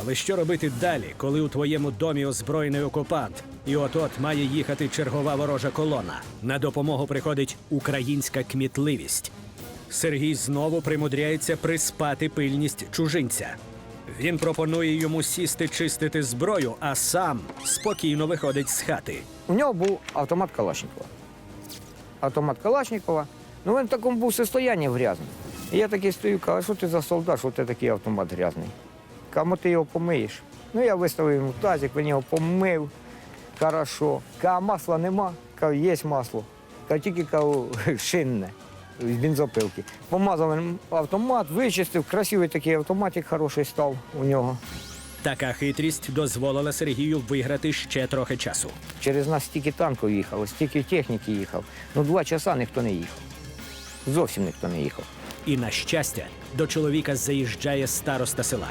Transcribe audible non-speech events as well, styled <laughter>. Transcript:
Але що робити далі, коли у твоєму домі озброєний окупант, і от-от має їхати чергова ворожа колона? На допомогу приходить українська кмітливість. Сергій знову примудряється приспати пильність чужинця. Він пропонує йому сісти чистити зброю, а сам спокійно виходить з хати. У нього був автомат Калашникова. Автомат Калашникова. Ну він в такому був состоянні грязному. І я такий стою, кажу, що ти за солдат, що ти такий автомат грязний? Кому ти його помиєш? Ну я виставив йому тазик, він його помив. Хорошо. Кажу, масла нема. Кажу, є масло. Кажу, тільки кажу, <laughs> шинне з бензопилки. Помазав автомат, вичистив, красивий такий автоматик хороший став у нього. Така хитрість дозволила Сергію виграти ще трохи часу. Через нас стільки танків їхало, стільки техніки їхав. Ну, два часа ніхто не їхав. Зовсім ніхто не їхав. І на щастя, до чоловіка заїжджає староста села.